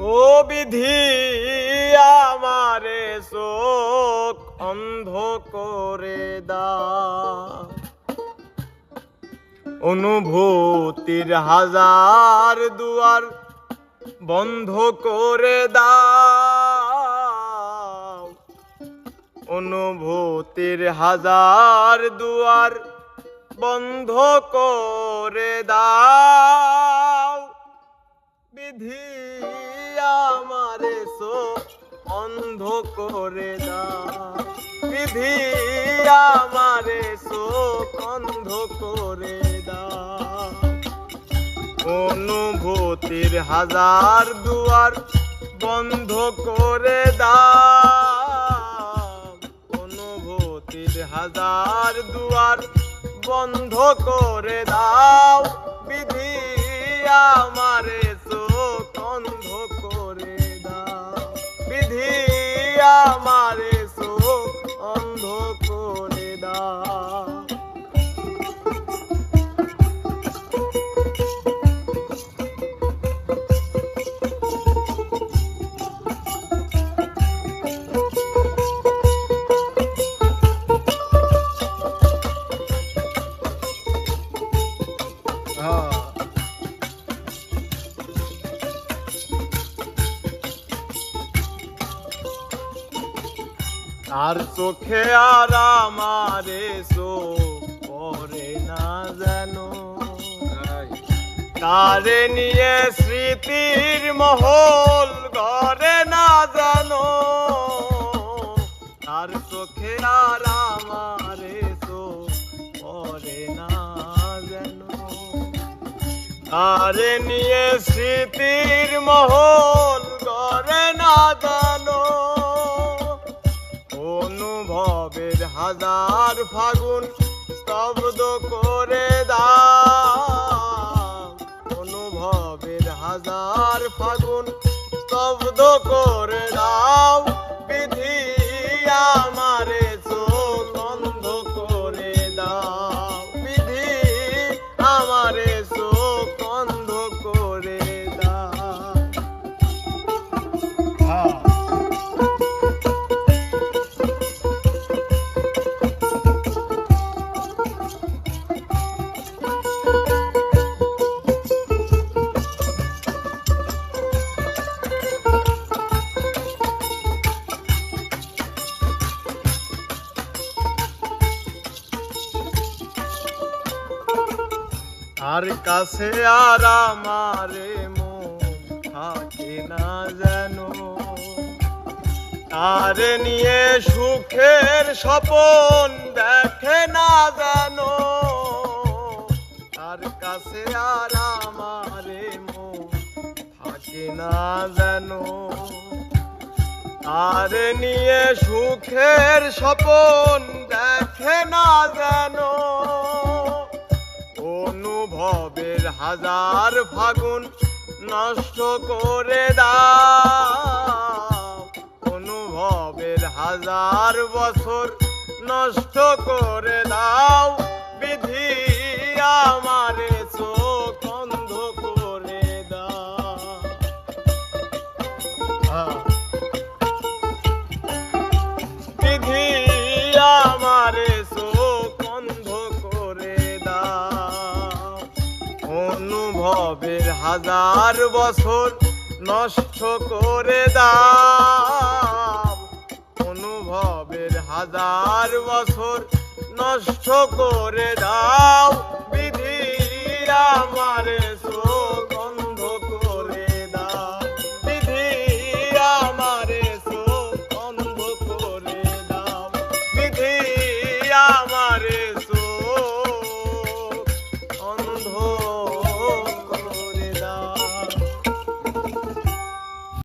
ও বিধি আমারে চোখ অন্ধ করে দা অনুভূতির হাজার দুয়ার বন্ধ করে দাও। অনুভূতির হাজার দুয়ার বন্ধ করে দাও। বিধি করে দাও। বিধি আমারে অন্ধ করে দাও। অনুভূতির হাজার দুয়ার বন্ধ করে দাও। অনুভূতির হাজার দুয়ার বন্ধ করে দাও। বিধি আমারে আমারে চোখ অন্ধ করে দাও হ্যাঁ। আর চোখে আর আমারে চোখ পরে না যেন। তারে নিয়ে স্মৃতির মহল ঘরে না জানো তার চোখে আর আমারে চোখ পরে না যেন। আরে নিয়ে স্মৃতির হাজার ফাগুন স্তব্ধ করে দাও। অনুভবের হাজার ফাগুন স্তব্ধ করে আর কাছে আর আমারে থাকে না যেন। আর নিয়ে সুখের স্বপন দেখে না যেন। আর কাছে আর আমারে থাকে না যেন। আর নিয়ে সুখের স্বপন দেখে না যেন। হাজার ফাগুন নষ্ট করে দাও। অনুভবের হাজার বছর নষ্ট করে দাও। বিধি আমারে অনুভবের হাজার বছর নষ্ট করে দাও। অনুভবের হাজার বছর নষ্ট করে দাও। বিধি আমার চোখ